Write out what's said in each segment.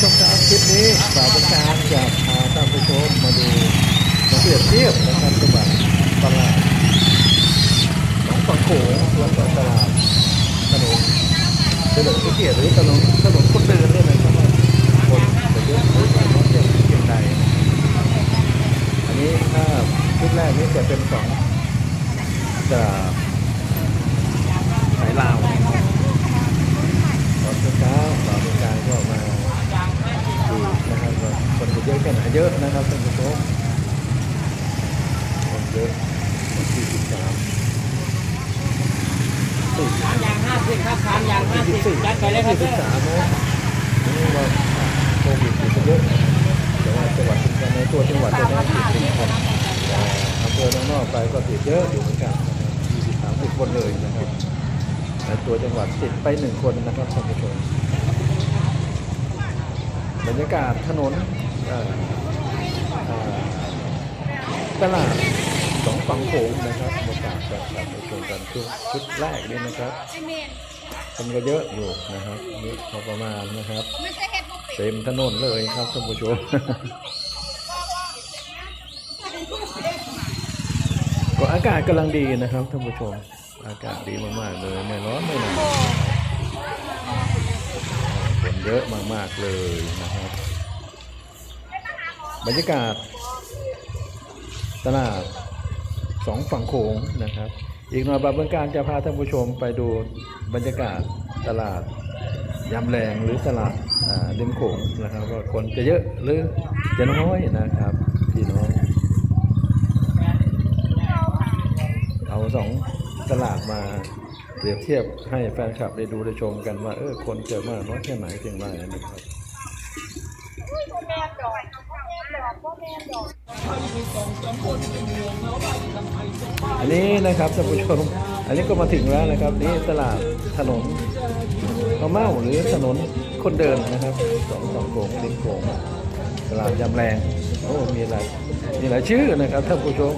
ชมครับคลิปนี้สาวประการจะพาท่านผู้ชมมาดูมาเปรียบเทียบนะครับระหว่างตลาดหนองฝั่งโขงแล้วก็ตลาดถนนเฉลิมพระเกียรติหรือถนนถนนคนเดินเนี่ยนะครับคนจะเยอะหรือไม่น้อยเพียงเพียงใดอันนี้ถ้าคลิปแรกนี้จะเป็นของจะสายลาว ตอนเช้าสาวประการก็มาดูนะครับว่าคนจะเยอะนเยอะนะครับท่านผู้ชมคนเยอะคนที่สิบสามสี่สิบสามอย่างห้าสิบครับสามอย่างห้าสิบสี่จัดไปเลยครับสิบสามนะนี่ว่าโควิดมันเยอะแต่ว่าจังหวัดในตัวจังหวัดจะได้ติดเป็นคนอำเภอนอกๆไปก็ติดเยอะอยู่เหมือนกันยี่สิบสามสิบคนเลยนะครับในตัวจังหวัดติดไปหนึ่งคนนะครับท่านผู้ชมบรรยากาศถนนอ่อเอ่อ ตลาดสองฝั่งโขงนะครับบรรยากาศแบบแบบไปชมกันช่วงชุดแรกนี่นะครับคนก็เยอะอยู่นะครับนี่พอประมาณนะครับเห็ดบุฟเฟ่เต็มถนนเลยครับท่านผู้ชมก็อากาศกำลังดีนะครับท่านผู้ชม อากาศดีมากๆเลยไม่ร้อนไม่หนาวคนเยอะมากๆเลยนะครับ บรรยากาศ ตลาดสองฝั่งโขงนะครับ อีกหน่อยบาบางการจะพาท่านผู้ชมไปดูบรรยากาศตลาดยำแรงหรือตลาดริมโขงนะครับว่าคนจะเยอะหรือจะน้อยนะครับพี่น้องเอาสองตลาดมาเปรียบเทียบให้แฟนคลับได้ดูได้ชมกันว่าเออคนเจอมากน้อยแค่ไหนเพียงไรนะครับ อันนี้นะครับท่านผู้ชม อันนี้ก็มาถึงแล้วนะครับ นี่ตลาดถนนมะเม่าหรือถนนคนเดินนะครับสองสองโขงริมโขงตลาดยำแรงโอ้มีหลายมีหลายชื่อนะครับท่านผู้ชม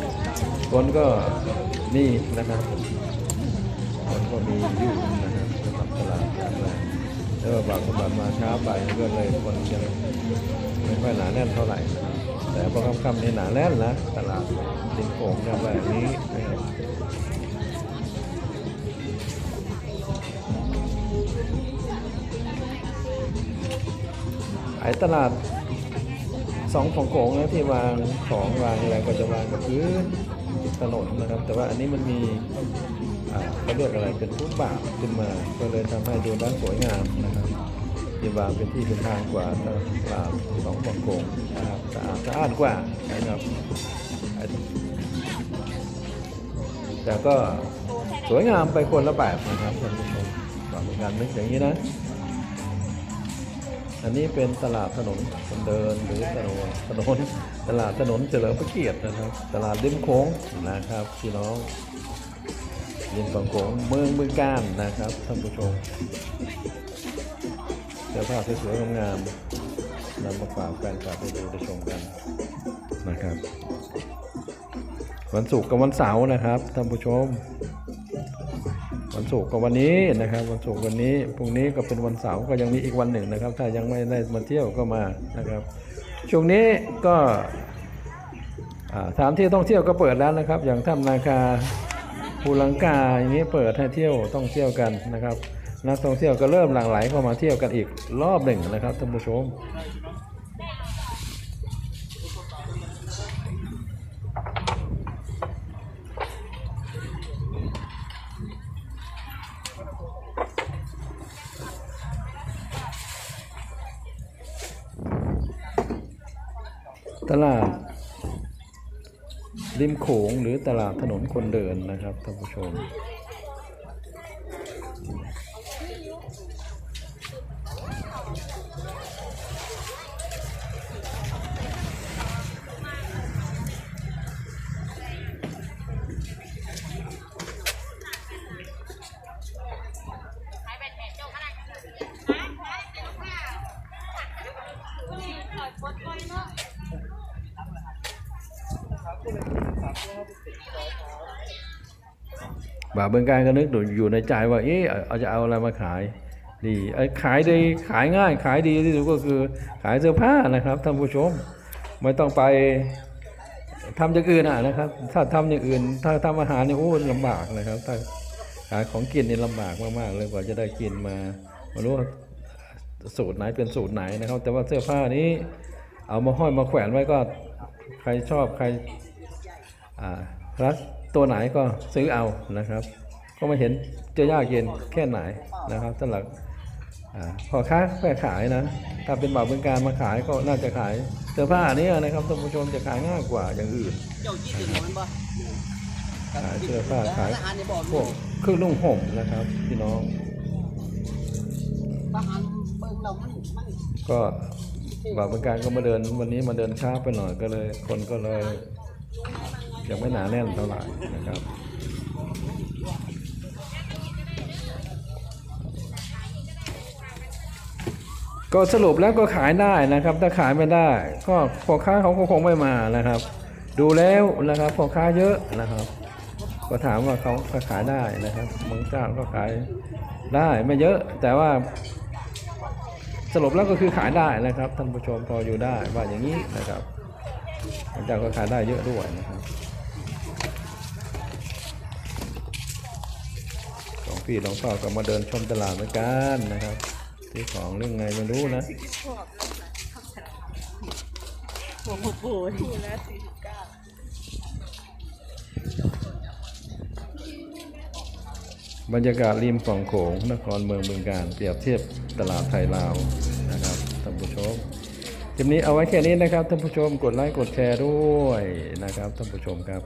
คนก็มีนะครับคนก็มีอยู่นะครับสำหรับตลาดยำแรงแล้วบางสมบัติมาช้าไปก็เลยคนจะไม่ค่อยหนาแน่นเท่าไหร่ แต่พอค่ำๆนี่หนาแน่นนะตลาดริมโขงยำแรงนี้นะครับขายตลาดสองของโขงนะที่วางของวางอะไรก็จะวางกับพื้นถนนนะครับ แต่ว่าอันนี้มันมีเขาเรียกอะไรเป็นฟุตบาทขึ้นมา ก็เลยทำให้ดูด้านสวยงามนะครับ ที่วางเป็นที่เป็นทางกว่าตลาดสองของโขงนะครับสะอาดสะอาดกว่านะครับ แต่ก็สวยงามไปคนละแบบนะครับท่านผู้ชมฝากเป็นการนึกอย่างนี้นะ อันนี้เป็นตลาดถนนคนเดินหรือถนนถนนตลาดถนนเฉลิมพระเกียรตินะครับ ตลาดริมโขงนะครับพี่น้องริมฝั่งโขงเมืองบึงการนะครับท่านผู้ชม เสื้อผ้าสวยๆงามๆนำมาฝากแฟนคลับไปดูได้ชมกันนะครับ วันศุกร์กับวันเสาร์นะครับท่านผู้ชม วันศุกร์กับวันนี้นะครับ วันศุกร์วันนี้พรุ่งนี้ก็เป็นวันเสาร์ก็ยังมีอีกวันหนึ่งนะครับ ถ้ายังไม่ได้มาเที่ยวก็มานะครับ ช่วงนี้ก็อ่าสถานที่ท่องเที่ยวก็เปิดแล้วนะครับ อย่างถ้ำนาคาภูลังกาอย่างนี้เปิดให้เที่ยวต้องเที่ยวกันนะครับ นักท่องเที่ยวก็เริ่มหลั่งไหลเข้ามาเที่ยวกันอีกรอบหนึ่งนะครับท่านผู้ชมตลาดริมโขงหรือตลาดถนนคนเดินนะครับท่านผู้ชม บาเบื้องการก็นึกอยู่ในใจว่า เอ๊ะเอาจะเอาอะไรมาขายดีไอ้ขายดีขายง่าย ขายดีที่สุดก็คือขายเสื้อผ้านะครับท่านผู้ชม ไม่ต้องไปทำอย่างอื่นอะนะครับ ถ้าทำอย่างอื่น ถ้าทำอาหารเนี่ยโอ้ลำบากนะครับ ถ้าขายของกินเนี่ยลำบากมากๆเลยกว่าจะได้กินมาไม่รู้ว่าสูตรไหนเป็นสูตรไหนนะครับ แต่ว่าเสื้อผ้านี้ เอามาห้อยมาแขวนไว้ก็ใครชอบใครอ่ารัก ตัวไหนก็ซื้อเอานะครับ ก็ไม่เห็นจะยากเย็นแค่ไหนนะครับสำหรับพอค้าแม่ขายนะ ถ้าเป็นบ่าวเป็นการมาขายก็น่าจะขายเสื้อผ้านี้นะครับท่านผู้ชมจะขายง่ายกว่าอย่างอื่นเจ้ายี่สิบมันบ่ขายเสื้อผ้าขายพวกเครื่องนุ่งห่มนะครับพี่น้องทหารเบิ่งเรามันมันก็บ่าวเป็นการก็มาเดินวันนี้มาเดินช้าไปหน่อยก็เลยคนก็เลย ยังไม่หนาแน่นเท่าไหร่นะครับก็สรุปแล้วก็ขายได้นะครับ ถ้าขายไม่ได้ ก็พ่อค้าเขาก็คงไม่มานะครับ ดูแล้วนะครับพ่อค้าเยอะนะครับ ก็ถามว่าเขาขายได้นะครับบางเจ้าก็ขายได้ไม่เยอะ แต่ว่า สรุปแล้วก็คือขายได้นะครับท่านผู้ชมพออยู่ได้ว่าอย่างนี้นะครับบางเจ้าก็ขายได้เยอะด้วยนะครับสอง พี่น้องพ่อก็มาเดินชมตลาดเหมือนกันนะครับซื้อของเรื่องไงไม่รู้นะหัวหถูกแล้วสี่สิบเก้าบรรยากาศริมฝั่งโขงนครเมืองบึงการเปรียบเทียบตลาดไทยลาวนะครับท่านผู้ชมคลิปนี้เอาไว้แค่นี้นะครับท่านผู้ชมกดไลค์กดแชร์ด้วยนะครับท่านผู้ชมครับ